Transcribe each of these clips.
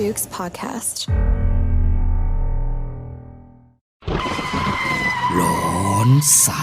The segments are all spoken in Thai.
Jukes podcast. ร้อนสา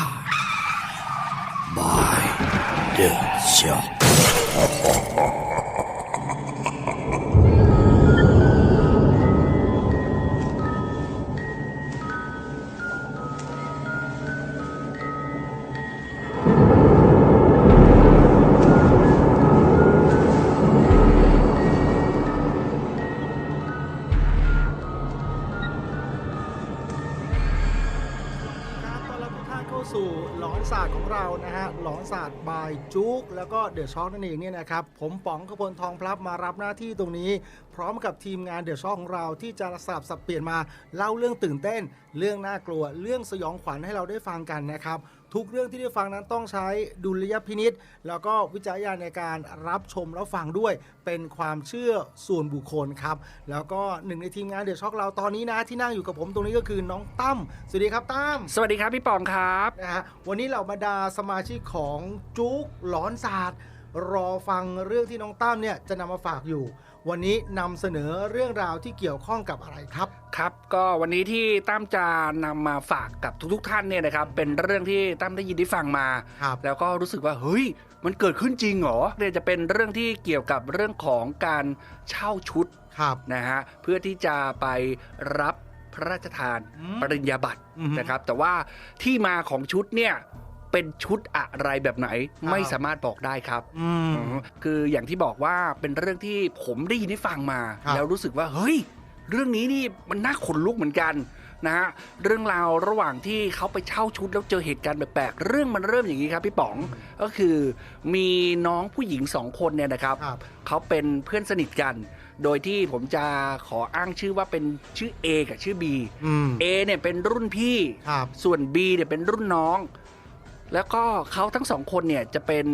เข้าสู่หลอนศาสตร์ของเรานะฮะหลอนศาสตร์บายจุกแล้วก็เดือดช็อกนั่นเองเนี่ยนะครับผมป๋องขพลทองพลับมารับหน้าที่ตรงนี้ พร้อมกับทีมงานเดือดช็อกของเราที่จะสลับสับเปลี่ยนมาเล่าเรื่องตื่นเต้น เรื่องน่ากลัวเรื่องสยองขวัญให้เราได้ฟังกันนะครับ ทุกเรื่องที่ได้ฟังนั้นต้องใช้ดุลยพินิษแล้วก็วิจารณญาณในการรับชมแล้วฟังด้วยเป็นความเชื่อส่วนบุคคลครับ แล้วก็หนึ่งในทีมงานเดอะช็อคเราตอนนี้นะที่นั่งอยู่กับผมตรงนี้ก็คือน้องตั้มสวัสดีครับตั้มสวัสดีครับพี่ปองครับนะฮะวันนี้เราบรรดาสมาชิกของจุกหลอนศาสตร์รอฟังเรื่องที่น้องตั้มเนี่ยจะนำมาฝากอยู่ วันนี้นำเสนอเรื่องราวที่เกี่ยวข้องกับอะไรครับ ครับ ก็วันนี้ที่ตั้มจะนำมาฝากกับทุก ๆ ท่านเนี่ยนะครับ เป็นเรื่องที่ตั้มได้ยินได้ฟังมา ครับ แล้วก็รู้สึกว่าเฮ้ย มันเกิดขึ้นจริงเหรอเนี่ยจะเป็นเรื่องที่เกี่ยวกับเรื่องของการเช่าชุดครับ นะฮะเพื่อที่จะไปรับพระราชทานอืมปริญญาบัตรอือฮึ นะครับ แต่ว่าที่มาของชุดเนี่ย เป็นชุดอะไรแบบไหนครับไม่สามารถบอกได้ครับอืมอืมคืออย่างที่บอกว่าเป็นเรื่องที่ผมได้ยินได้ฟังมาครับแล้วรู้สึกว่าเฮ้ย เรื่องนี้นี่มันน่าขนลุกเหมือนกันนะฮะเรื่องราวระหว่างที่เขาไปเช่าชุดแล้วเจอเหตุการณ์แปลกๆเรื่องมันเริ่มอย่างนี้ครับพี่ป๋องก็คือมีน้องผู้หญิงสองคนเนี่ยนะครับครับเขาเป็นเพื่อนสนิทกัน โดยที่ผมจะขออ้างชื่อว่าเป็นชื่อ A กับชื่อ B อืม A เนี่ยเป็นรุ่นพี่ครับส่วน B เนี่ยเป็นรุ่นน้อง แล้วก็เขาทั้งสองคนเนี่ยจะเป็น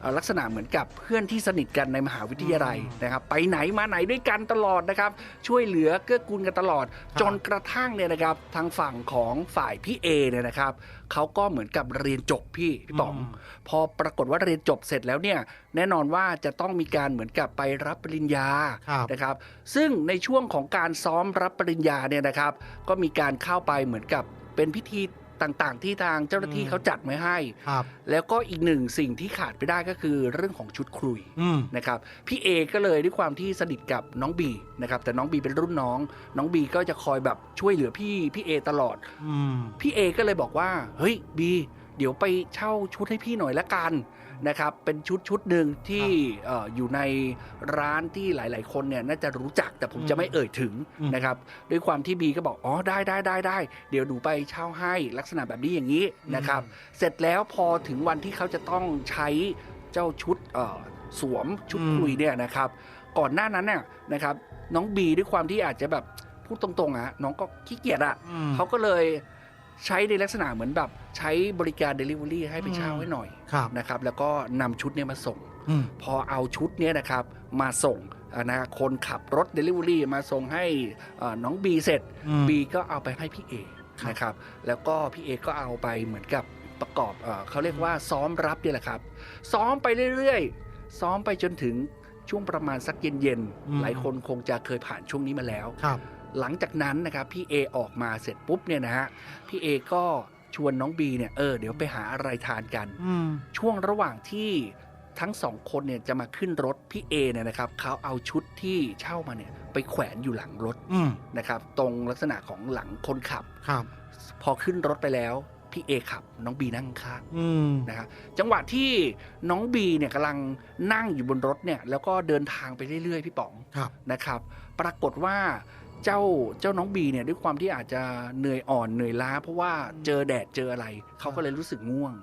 เอ่อลักษณะเหมือนกับเพื่อนที่สนิทกันในมหาวิทยาลัยอืมนะครับ ไปไหนมาไหนด้วยกันตลอดนะครับ ช่วยเหลือเกื้อกูลกันตลอดครับจนกระทั่งเนี่ยนะครับทางฝั่งของฝ่ายพี่เอเนี่ยนะครับเขาก็เหมือนกับเรียนจบพี่พี่ป๋องอืมพอปรากฏว่าเรียนจบเสร็จแล้วเนี่ยแน่นอนว่าจะต้องมีการเหมือนกับไปรับปริญญาครับนะครับ ซึ่งในช่วงของการซ้อมรับปริญญาเนี่ยนะครับ ก็มีการเข้าไปเหมือนกับเป็นพิธี ต่างๆ ที่ทางเจ้าหน้าที่อืมเขาจัดไว้ให้ ครับ แล้วก็อีกหนึ่งสิ่งที่ขาดไปได้ก็คือเรื่องของชุดครุยอืม นะครับพี่เอก็เลยด้วยความที่สนิทกับน้องบีนะครับแต่น้องบีเป็นรุ่นน้อง น้องบีก็จะคอยแบบช่วยเหลือพี่พี่เอตลอด อืม พี่เอก็เลยบอกว่า เฮ้ยบี เดี๋ยวไปเช่าชุดให้พี่หน่อยละกันนะครับ เป็นชุดชุดหนึ่งที่เอ่ออยู่ในร้านที่หลาย ๆ คนเนี่ยน่าจะรู้จักแต่ผมจะไม่เอ่ยถึงอืมนะครับ ด้วยความที่บีก็บอกอ๋อได้ได้ได้ได้เดี๋ยวหนูไปเช่าให้ลักษณะแบบนี้อย่างนี้นะครับ เสร็จแล้วพอถึงวันที่เขาจะต้องใช้เจ้าชุดเอ่อสวมชุดอืมคุยเนี่ยนะครับ ก่อนหน้านั้นเนี่ยนะครับ น้องบีด้วยความที่อาจจะแบบพูดตรงๆอะน้องก็ขี้เกียจอะอืมเขาก็เลย ใช้ในลักษณะเหมือนแบบใช้บริการ Delivery ให้ไปเช่าอืมให้หน่อยครับนะครับแล้วก็นำชุดเนี่ยมาส่งอืมพอเอาชุดเนี่ยนะครับมาส่งอ่านะคนขับรถ Delivery มาส่งให้เอ่อน้องบีเสร็จอืมบีก็เอาไปให้พี่เอครับนะครับแล้วก็พี่เอก็เอาไปเหมือนกับประกอบเออเขาเรียกว่าซ้อมรับเนี่ยแหละครับ ซ้อมไปเรื่อยๆ ซ้อมไปจนถึงช่วงประมาณสักเย็นอืมๆหลายคนคงจะเคยผ่านช่วงนี้มาแล้วครับ หลังจากนั้นนะครับพี่เอออกมาเสร็จปุ๊บเนี่ยนะฮะพี่เอก็ชวนน้องบีเนี่ยเออเดี๋ยวไปหาอะไรทานกันอืมช่วงระหว่างที่ทั้งสองคนเนี่ยจะมาขึ้นรถพี่เอเนี่ยนะครับเขาเอาชุดที่เช่ามาเนี่ยไปแขวนอยู่หลังรถอืมนะครับตรงลักษณะของหลังคนขับครับ พอขึ้นรถไปแล้วพี่เอขับ น้องบีนั่งข้างอืมนะครับจังหวะที่น้องบีเนี่ยกำลังนั่งอยู่บนรถเนี่ย แล้วก็เดินทางไปเรื่อยๆ พี่ป๋องครับนะครับ ปรากฏว่า เจ้าเจ้าน้องบีเนี่ยด้วยความที่อาจจะเหนื่อยอ่อนเหนื่อยล้า เพราะว่าเจอแดดเจออะไร เขาก็เลยรู้สึกง่วง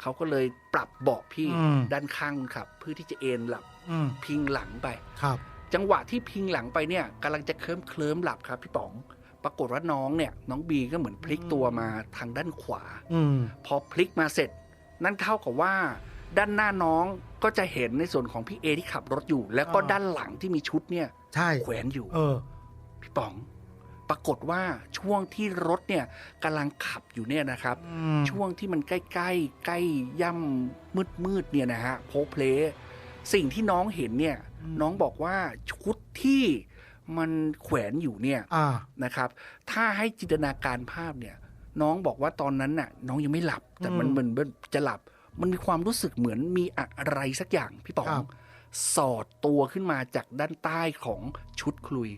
เขาก็เลยปรับเบาะพี่อืม ด้านข้างคนขับ เพื่อที่จะเอนหลับอืมพิงหลังไป ครับ จังหวะที่พิงหลังไปเนี่ยกำลังจะเคลิ้มเคลิ้มๆหลับครับพี่ป๋อง ปรากฏว่าน้องเนี่ย น้องบีก็เหมือนพลิกตัวมาทางด้านขวา อืม พอพลิกมาเสร็จ นั่นเท่ากับว่า ด้านหน้าน้องก็จะเห็นในส่วนของพี่เอที่ขับรถอยู่ แล้วก็อ่า ด้านหลังที่มีชุดเนี่ยใช่ แขวนอยู่ เออ พี่ป๋อง ปรากฏว่าช่วงที่รถเนี่ยกำลังขับอยู่เนี่ยนะครับอืมช่วงที่มันใกล้ใกล้ใกล้ย่ำมืดมืดๆเนี่ยนะฮะโพเพลสิ่งที่น้องเห็นเนี่ยอืมน้องบอกว่าชุดที่มันแขวนอยู่เนี่ยอ่านะครับ ถ้าให้จินตนาการภาพเนี่ย น้องบอกว่าตอนนั้นน่ะ น้องยังไม่หลับ แต่มันอืมเหมือนจะหลับ มันมีความรู้สึกเหมือนมีอะไรสักอย่างพี่ป๋อครังบสอดตัวขึ้นมาจากด้านใต้ของชุดคลุย